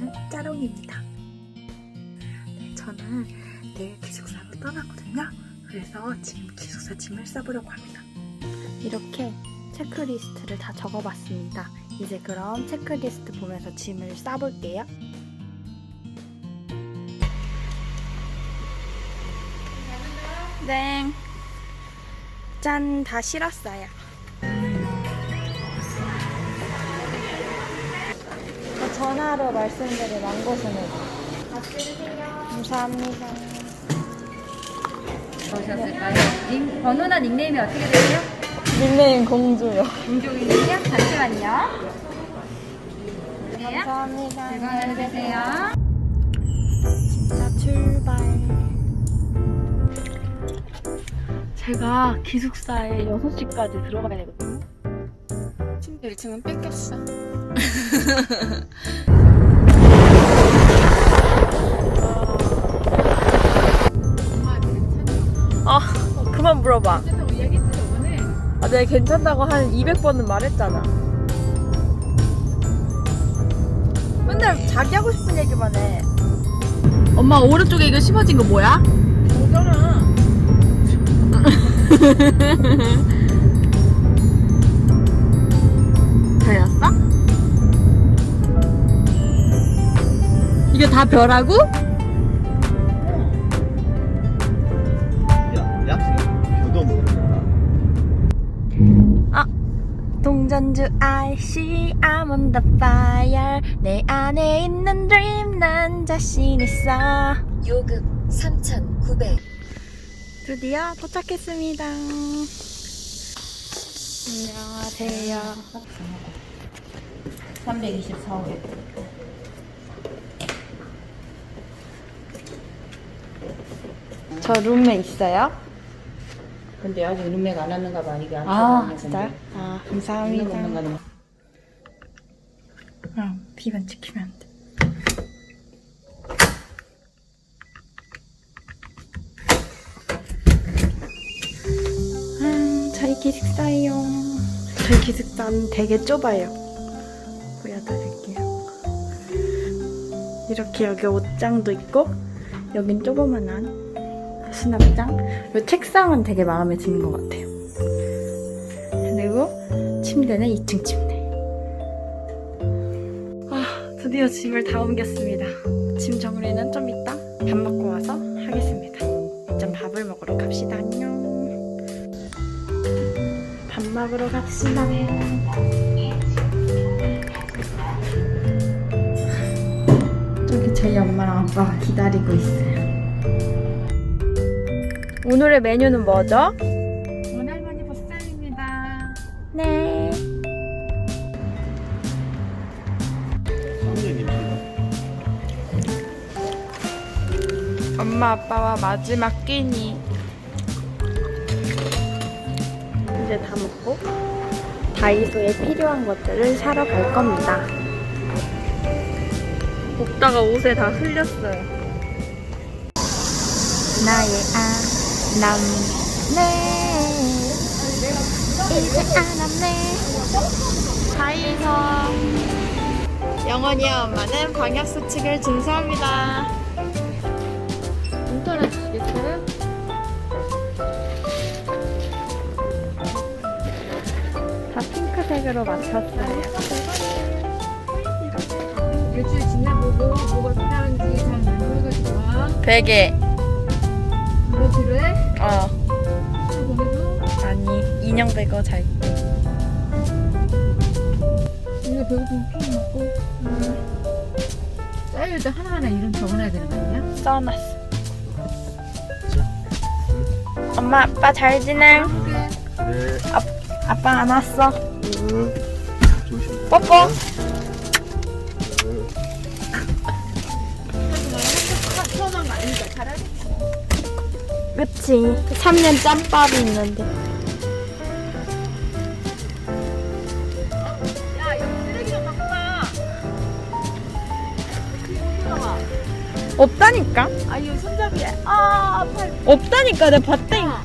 저는 짜롱입니다. 네, 저는 내일 기숙사로 떠나거든요. 그래서 지금 기숙사 짐을 싸보려고 합니다. 이렇게 체크리스트를 다 적어봤습니다. 이제 그럼 체크리스트 보면서 짐을 싸볼게요. 네. 짠, 다 실었어요. 전화로 말씀드린 왕고수는 감사합니다. 오셨을까요? 닉, 번호나 닉네임이 어떻게 되세요? 닉네임 공주요. 김종인이요? 잠시만요. 네, 감사합니다. 즐거운 하루 되세요. 자, 출발. 제가 기숙사에 6시까지 들어가야 되거든요. 침대 1층은 뺏겼어. 아, 그만 물어봐. 아, 내가 괜찮다고 한 200번은 말했잖아. 맨날 자기 하고 싶은 얘기만 해. 엄마 오른쪽에 이거 심어진 거 뭐야? 뭐잖아. 이게 다? 야. 교도 모르는 동전주 아이씨 I'm on the fire 내 안에 있는 dream 난 자신 있어 요금 3,900. 드디어 도착했습니다 안녕하세요 324호. 저 룸메 있어요? 근데 아직 룸메가 안 왔는가 봐. 이게 안 아. 진짜요? 아 감사합니다 응 비만 지키면 안 돼 음, 저희 기숙사예요 저희 기숙사는 되게 좁아요 보여드릴게요 이렇게 여기 옷장도 있고 여긴 조그만한 수납장 그리고 책상은 되게 마음에 드는 것 같아요 그리고 침대는 2층 침대 아, 드디어 짐을 다 옮겼습니다. 짐 정리는 좀 이따 밥 먹고 와서 하겠습니다. 일단 밥을 먹으러 갑시다. 안녕. 밥 먹으러 갑시다. 저기 저희 엄마랑 아빠가 기다리고 있어요. 오늘의 메뉴는 뭐죠? 원할머니 보쌈입니다. 네. 엄마 아빠와 마지막 끼니 이제 다 먹고 다이소에 필요한 것들을 사러 갈 겁니다 먹다가 옷에 다 흘렸어요 나의 아 남네 이제 아남네 다이소 영원이와 엄마는 방역수칙을 준수합니다 인터넷? 다 핑크색으로 맞췄어요. 일주일 지내보고 뭐가 필요한지 잘 모르겠지만 베개. 뭐 필요해? 어. 아니, 인형 베개 잘 때. 우리가 배고프면 피 먹고. 짜일 때 하나하나 이름 적어놔야 되는 거 아니야? 써놨어. 엄마, 아빠 잘 지내? 네. 아빠 안 왔어. 음. 조심. 뽀뽀. 그 치. 3년 짬밥이 있는데. 야, 여기 쓰레기 좀 갖고 가. 없다니까? 아, 이 손잡이에. 아, 팔. 없다니까 내가 봤다니까.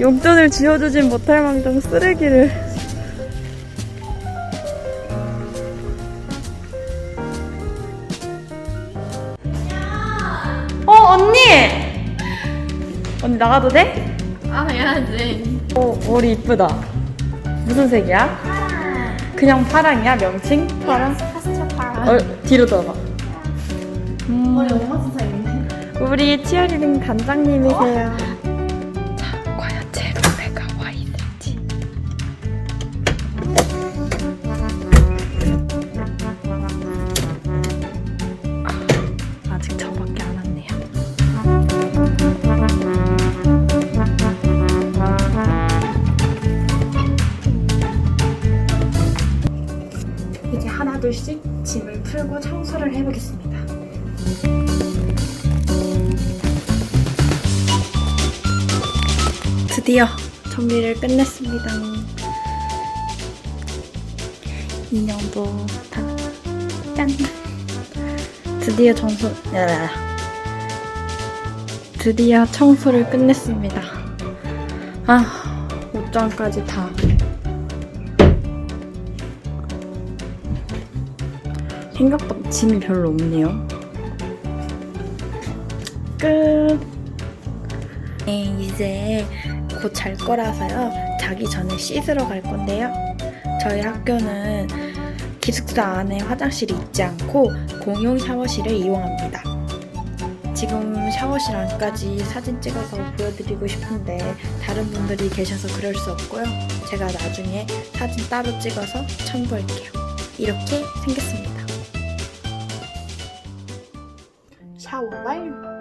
용돈을 지어주진 못할 망정 쓰레기를 나가도 돼? 아, 해야지. 오, 머리 이쁘다. 무슨 색이야? 그냥 파랑이야? 명칭? 파랑? 파스텔 파랑. 어, 뒤로 들어봐. 음, 머리 엄마 진짜 있네. 우리 치어리딩 단장님이세요. 하나둘씩 짐을 풀고 청소를 해보겠습니다. 드디어 정리를 끝냈습니다. 인형도 다 짠. 드디어 청소. 드디어 청소를 끝냈습니다. 아 옷장까지 다. 생각보다 짐이 별로 없네요. 끝. 네, 이제 곧 잘 거라서요. 자기 전에 씻으러 갈 건데요. 저희 학교는 기숙사 안에 화장실이 있지 않고 공용 샤워실을 이용합니다. 지금 샤워실 안까지 사진 찍어서 보여드리고 싶은데 다른 분들이 계셔서 그럴 수 없고요. 제가 나중에 사진 따로 찍어서 첨부할게요. 이렇게 생겼습니다. 샤워 완료!